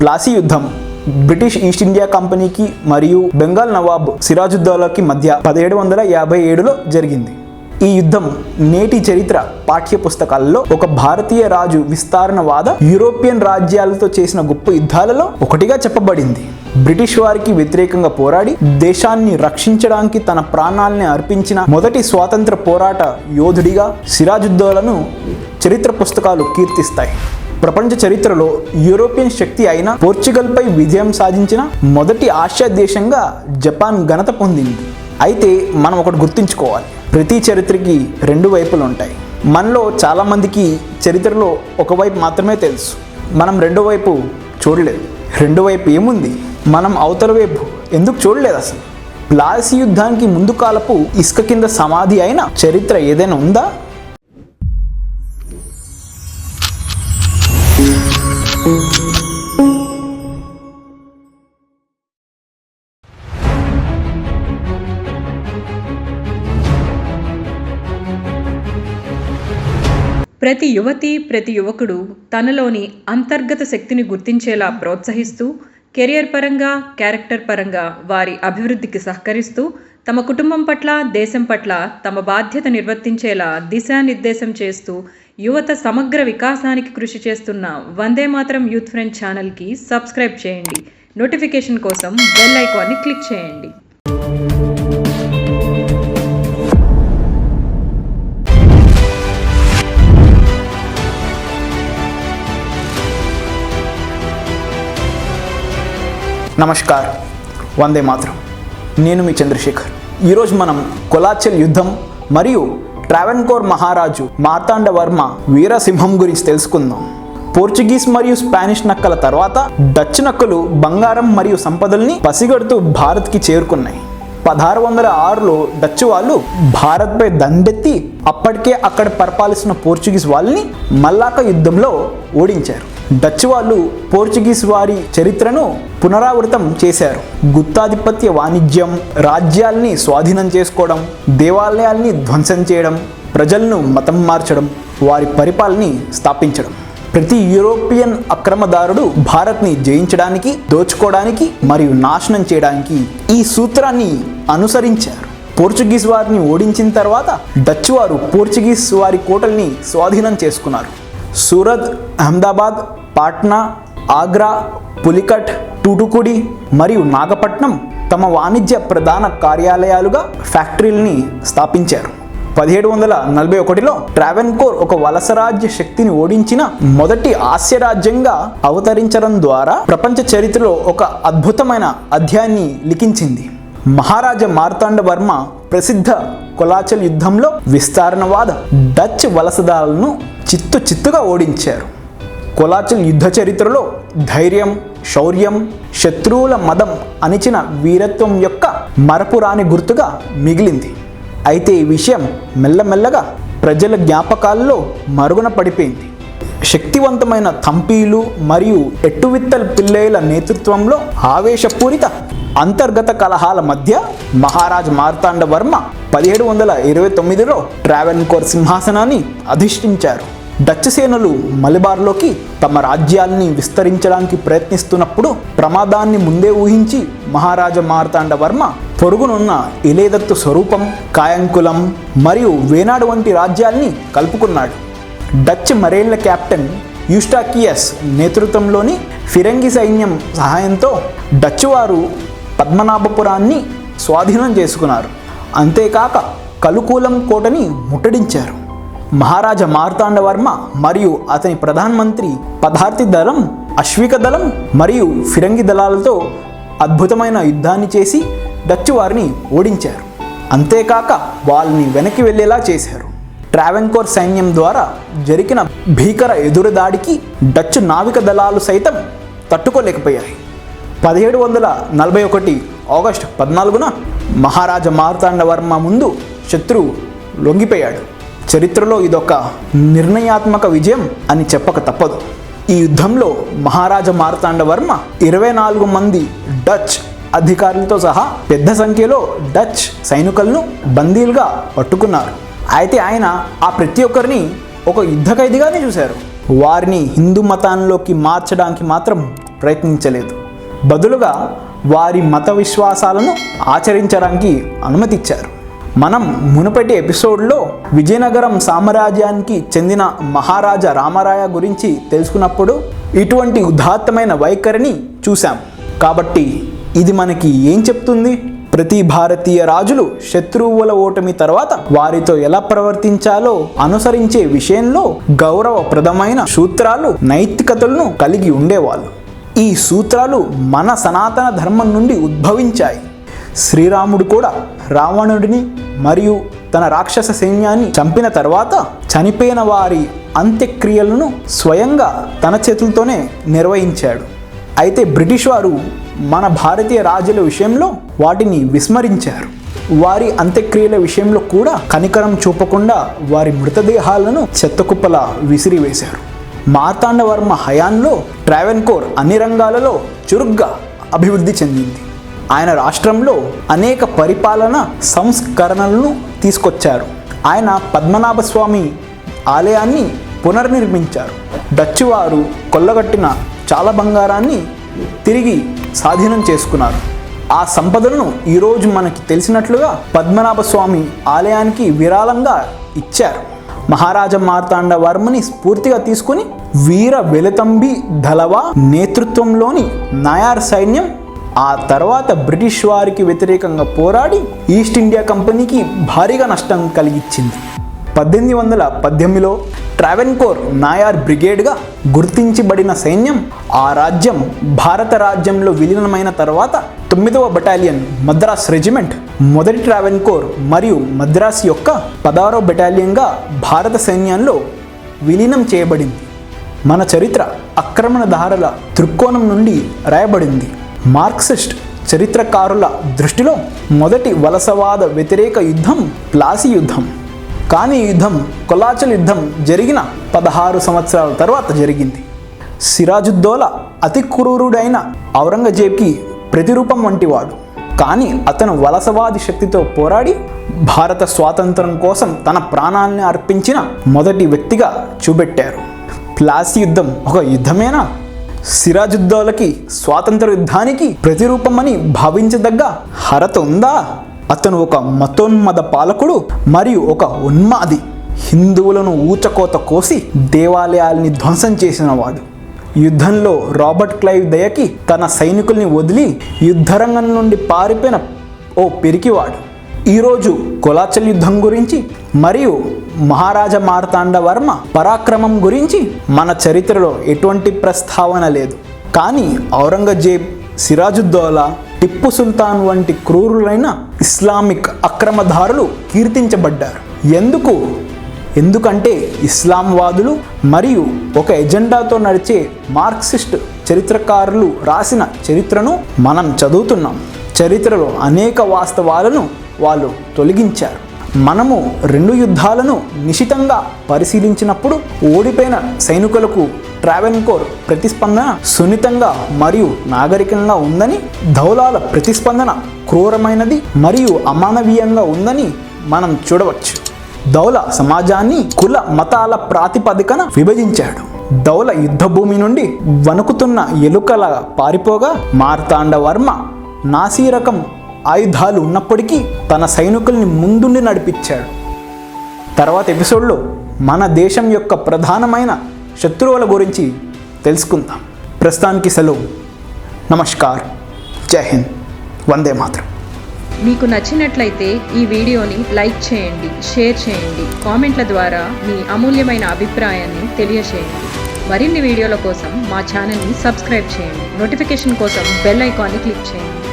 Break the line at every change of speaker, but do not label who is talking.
ప్లాసీ యుద్ధం. British east India కంపెనీకి మరియు బెంగాల్ నవాబ్ సిరాజుద్దౌలాకి మధ్య పదిహేడు వందల యాభై ఏడులో జరిగింది. ఈ యుద్ధం నేటి చరిత్ర పాఠ్య పుస్తకాలలో ఒక భారతీయ రాజు విస్తరణవాద యూరోపియన్ రాజ్యాలతో చేసిన గొప్ప యుద్ధాలలో ఒకటిగా చెప్పబడింది. బ్రిటిష్ వారికి వ్యతిరేకంగా పోరాడి దేశాన్ని రక్షించడానికి తన ప్రాణాల్ని అర్పించిన మొదటి స్వాతంత్ర పోరాట యోధుడిగా సిరాజుద్దౌలను చరిత్ర పుస్తకాలు కీర్తిస్తాయి. ప్రపంచ చరిత్రలో యూరోపియన్ శక్తి అయిన పోర్చుగల్పై విజయం సాధించిన మొదటి ఆసియా దేశంగా జపాన్ ఘనత పొందింది. అయితే మనం ఒకటి గుర్తుంచుకోవాలి. ప్రతి చరిత్రకి రెండు వైపులు ఉంటాయి. మనలో చాలామందికి చరిత్రలో ఒకవైపు మాత్రమే తెలుసు. మనం రెండో వైపు చూడలేదు. రెండో వైపు ఏముంది? మనం అవతల వైపు ఎందుకు చూడలేదు అసలు? ప్లాసి యుద్ధానికి ముందు కాలపు ఇసుక కింద సమాధి అయిన చరిత్ర ఏదైనా ఉందా?
ప్రతి యువతి ప్రతి యువకుడు తనలోని అంతర్గత శక్తిని గుర్తించేలా ప్రోత్సహిస్తూ కెరియర్ పరంగా క్యారెక్టర్ పరంగా వారి అభివృద్ధికి సహకరిస్తూ తమ కుటుంబం పట్ల దేశం పట్ల తమ బాధ్యత నిర్వర్తించేలా దిశానిర్దేశం చేస్తూ యువత సమగ్ర వికాసానికి కృషి చేస్తున్న వందే మాత్రం యూత్ ఫ్రెండ్ ఛానల్కి సబ్స్క్రైబ్ చేయండి. నోటిఫికేషన్ కోసం బెల్ ఐకాన్ని క్లిక్ చేయండి.
నమస్కార్. వందే మాత్రం. నేను మీ చంద్రశేఖర్. ఈరోజు మనం కొలాచల్ యుద్ధం మరియు ట్రావెన్కోర్ మహారాజు మార్తాండ వర్మ వీరసింహం గురించి తెలుసుకుందాం. పోర్చుగీస్ మరియు స్పానిష్ నక్కల తర్వాత డచ్ నక్కలు బంగారం మరియు సంపదల్ని పసిగడుతూ భారత్కి చేరుకున్నాయి. పదహారు వందల ఆరులో డచ్ వాళ్ళు భారత్పై దండెత్తి అప్పటికే అక్కడ పరిపాలిస్తున్న పోర్చుగీస్ వాళ్ళని మల్లాక యుద్ధంలో ఓడించారు. డచ్ వాళ్ళు పోర్చుగీస్ వారి చరిత్రను పునరావృతం చేశారు. గుత్తాధిపత్య వాణిజ్యం రాజ్యాల్ని స్వాధీనం చేసుకోవడం దేవాలయాల్ని ధ్వంసం చేయడం ప్రజలను మతం మార్చడం వారి పరిపాలని స్థాపించడం. ప్రతి యూరోపియన్ అక్రమదారుడు భారత్ని జయించడానికి దోచుకోవడానికి మరియు నాశనం చేయడానికి ఈ సూత్రాన్ని అనుసరించారు. పోర్చుగీస్ వారిని ఓడించిన తర్వాత డచ్ వారు పోర్చుగీస్ వారి కోటల్ని స్వాధీనం చేసుకున్నారు. సూరత్ అహ్మదాబాద్ పాట్నా ఆగ్రా పులికట్ టూటుకుడి మరియు నాగపట్నం తమ వాణిజ్య ప్రధాన కార్యాలయాలుగా ఫ్యాక్టరీల్ని స్థాపించారు. పదిహేడు వందల నలభై ఒకటిలో ట్రావెన్కోర్ ఒక వలసరాజ్య శక్తిని ఓడించిన మొదటి ఆస్యరాజ్యంగా అవతరించడం ద్వారా ప్రపంచ చరిత్రలో ఒక అద్భుతమైన అధ్యాయాన్ని లిఖించింది. మహారాజా మార్తాండ వర్మ ప్రసిద్ధ కొలాచల్ యుద్ధంలో విస్తరణవాద డచ్ వలసదారులను చిత్తు చిత్తుగా ఓడించారు. కొలాచల్ యుద్ధ చరిత్రలో ధైర్యం శౌర్యం శత్రువుల మదం అణిచిన వీరత్వం యొక్క మరపురాని గుర్తుగా మిగిలింది. అయితే ఈ విషయం మెల్లమెల్లగా ప్రజల జ్ఞాపకాల్లో మరుగున పడిపోయింది. శక్తివంతమైన తంపీలు మరియు ఎట్టువిత్తల పిల్లయ్యల నేతృత్వంలో ఆవేశపూరిత అంతర్గత కలహాల మధ్య మహారాజ్ మార్తాండ వర్మ పదిహేడు వందల ఇరవై తొమ్మిదిలో ట్రావెన్కోర్ సింహాసనాన్ని అధిష్ఠించారు. డచ్ సేనలు మలబార్లోకి తమ రాజ్యాల్ని విస్తరించడానికి ప్రయత్నిస్తున్నప్పుడు ప్రమాదాన్ని ముందే ఊహించి మహారాజా మార్తాండ వర్మ పొరుగునున్న ఇలేదత్తు స్వరూపం కాయంకులం మరియు వేనాడు వంటి రాజ్యాల్ని కలుపుకున్నాడు. డచ్ మరేళ్ళ కెప్టెన్ యూస్టాకియస్ నేతృత్వంలోని ఫిరంగి సైన్యం సహాయంతో డచ్ వారు పద్మనాభపురాన్ని స్వాధీనం చేసుకున్నారు. అంతేకాక కలుకూలం కోటని ముట్టడించారు. మహారాజా మార్తాండవర్మ మరియు అతని ప్రధానమంత్రి పదార్థి దళం అశ్విక దళం మరియు ఫిరంగి దళాలతో అద్భుతమైన యుద్ధాన్ని చేసి డచ్ వారిని ఓడించారు. అంతేకాక వాళ్ళని వెనక్కి వెళ్ళేలా చేశారు. ట్రావెన్కోర్ సైన్యం ద్వారా జరిగిన భీకర ఎదురుదాడికి డచ్ నావిక దళాలు సైతం తట్టుకోలేకపోయాయి. పదిహేడు వందల నలభై ఒకటి ఆగస్టు పద్నాలుగున మహారాజా మార్తాండవర్మ ముందు శత్రువు లొంగిపోయాడు. చరిత్రలో ఇదొక నిర్ణయాత్మక విజయం అని చెప్పక తప్పదు. ఈ యుద్ధంలో మహారాజా మార్తాండవర్మ ఇరవై నాలుగు మంది డచ్ అధికారులతో సహా పెద్ద సంఖ్యలో డచ్ సైనికులను బందీలుగా పట్టుకున్నారు. అయితే ఆయన ఆ ప్రతి ఒక్కరిని ఒక యుద్ధ ఖైదీగానే చూశారు. వారిని హిందూ మతాల్లోకి మార్చడానికి మాత్రం ప్రయత్నించలేదు. బదులుగా వారి మత విశ్వాసాలను ఆచరించడానికి అనుమతిచ్చారు. మనం మునుపటి ఎపిసోడ్లో విజయనగరం సామ్రాజ్యానికి చెందిన మహారాజా రామరాయ గురించి తెలుసుకున్నప్పుడు ఇటువంటి ఉదాత్తమైన వైఖరిని చూశాం. కాబట్టి ఇది మనకి ఏం చెప్తుంది? ప్రతి భారతీయ రాజులు శత్రువుల ఓటమి తర్వాత వారితో ఎలా ప్రవర్తించాలో అనుసరించే విషయంలో గౌరవప్రదమైన సూత్రాలు నైతికతలను కలిగి ఉండేవాళ్ళు. ఈ సూత్రాలు మన సనాతన ధర్మం నుండి ఉద్భవించాయి. శ్రీరాముడు కూడా రావణుడిని మరియు తన రాక్షస సైన్యాన్ని చంపిన తర్వాత చనిపోయిన వారి అంత్యక్రియలను స్వయంగా తన చేతులతోనే నిర్వహించాడు. అయితే బ్రిటిష్ వారు మన భారతీయ రాజుల విషయంలో వాటిని విస్మరించారు. వారి అంత్యక్రియల విషయంలో కూడా కనికరం చూపకుండా వారి మృతదేహాలను చెత్తకుప్పలా విసిరివేశారు. మార్తాండవర్మ హయాంలో ట్రావెన్కోర్ అన్ని రంగాలలో చురుగ్గా అభివృద్ధి చెందింది. ఆయన రాష్ట్రంలో అనేక పరిపాలన సంస్కరణలను తీసుకొచ్చారు. ఆయన పద్మనాభ స్వామి ఆలయాన్ని పునర్నిర్మించారు. డచ్ వారు కొల్లగట్టిన చాలా బంగారాన్ని తిరిగి స్వాధీనం చేసుకున్నారు. ఆ సంపదలను ఈరోజు మనకి తెలిసినట్లుగా పద్మనాభ స్వామి ఆలయానికి విరాళంగా ఇచ్చారు. మహారాజా మార్తాండ వర్మని స్ఫూర్తిగా తీసుకుని వీర వెలతంబి ధలవా నేతృత్వంలోని నాయార్ సైన్యం ఆ తర్వాత బ్రిటిష్ వారికి వ్యతిరేకంగా పోరాడి ఈస్ట్ ఇండియా కంపెనీకి భారీగా నష్టం కలిగించింది పద్దెనిమిది వందల పద్దెనిమిదిలో ట్రావెన్కోర్ నాయార్ బ్రిగేడ్గా గుర్తించబడిన సైన్యం ఆ రాజ్యం భారత రాజ్యంలో విలీనమైన తర్వాత తొమ్మిదవ బటాలియన్ మద్రాస్ రెజిమెంట్ మొదటి ట్రావెన్కోర్ మరియు మద్రాస్ యొక్క పదహారవ బటాలియన్గా భారత సైన్యంలో విలీనం చేయబడింది. మన చరిత్ర ఆక్రమణదారుల దృక్కోణం నుండి రాయబడింది. మార్క్సిస్ట్ చరిత్రకారుల దృష్టిలో మొదటి వలసవాద వ్యతిరేక యుద్ధం ప్లాసీ యుద్ధం. కానీ యుద్ధం కొలాచల్ యుద్ధం జరిగిన పదహారు సంవత్సరాల తర్వాత జరిగింది. సిరాజుద్దోలా అతి క్రూరుడైన ఔరంగజేబ్కి ప్రతిరూపం వంటివాడు. కానీ అతను వలసవాది శక్తితో పోరాడి భారత స్వాతంత్రం కోసం తన ప్రాణాలను అర్పించిన మొదటి వ్యక్తిగా చూపెట్టారు. ప్లాసీ యుద్ధం ఒక యుద్ధమేనా? సిరాజుద్దౌలకి స్వాతంత్ర యుద్ధానికి ప్రతిరూపమని భావించదగ్గ హరత ఉందా? అతను ఒక మతోన్మద పాలకుడు మరియు ఒక ఉన్మాది. హిందువులను ఊచకోత కోసి దేవాలయాల్ని ధ్వంసం చేసినవాడు. యుద్ధంలో రాబర్ట్ క్లైవ్ దయకి తన సైనికుల్ని వదిలి యుద్ధరంగం నుండి పారిపోయిన ఓ పెరికివాడు. ఈరోజు కొలాచల్ యుద్ధం గురించి మరియు మహారాజా మార్తాండ వర్మ పరాక్రమం గురించి మన చరిత్రలో ఎటువంటి ప్రస్తావన లేదు. కానీ ఔరంగజేబ్ సిరాజుద్దౌలా టిప్పు సుల్తాన్ వంటి క్రూరులైన ఇస్లామిక్ అక్రమదారులు కీర్తించబడ్డారు. ఎందుకు? ఎందుకంటే ఇస్లాంవాదులు మరియు ఒక ఎజెండాతో నడిచే మార్క్సిస్ట్ చరిత్రకారులు రాసిన చరిత్రను మనం చదువుతున్నాం. చరిత్రలో అనేక వాస్తవాలను వాళ్ళు తొలగించారు. మనము రెండు యుద్ధాలను నిశితంగా పరిశీలించినప్పుడు ఓడిపోయిన సైనికులకు ట్రావెన్కోర్ ప్రతిస్పందన సున్నితంగా మరియు నాగరికంగా ఉందని ధౌలాల ప్రతిస్పందన క్రూరమైనది మరియు అమానవీయంగా ఉందని మనం చూడవచ్చు. దౌల సమాజాన్ని కుల మతాల ప్రాతిపదికన విభజించాడు. దౌల యుద్ధభూమి నుండి వణుకుతున్న ఎలుకల పారిపోగా మార్తాండవర్మ నాసీరకం రకం ఆయుధాలు ఉన్నప్పటికీ తన సైనికుల్ని ముందుండి నడిపించాడు. తర్వాత ఎపిసోడ్లో మన దేశం యొక్క ప్రధానమైన శత్రువుల గురించి తెలుసుకుందాం. ప్రస్తుతానికి సెలవు. నమస్కార్. జై హింద్. వందే మాత్రం.
మీకు నచ్చినట్లయితే ఈ వీడియోని లైక్ చేయండి షేర్ చేయండి కామెంట్ల ద్వారా మీ అమూల్యమైన అభిప్రాయాన్ని తెలియచేయండి. మరిన్ని వీడియోల కోసం మా ఛానల్ని సబ్స్క్రైబ్ చేయండి. నోటిఫికేషన్ కోసం బెల్ ఐకాన్ని క్లిక్ చేయండి.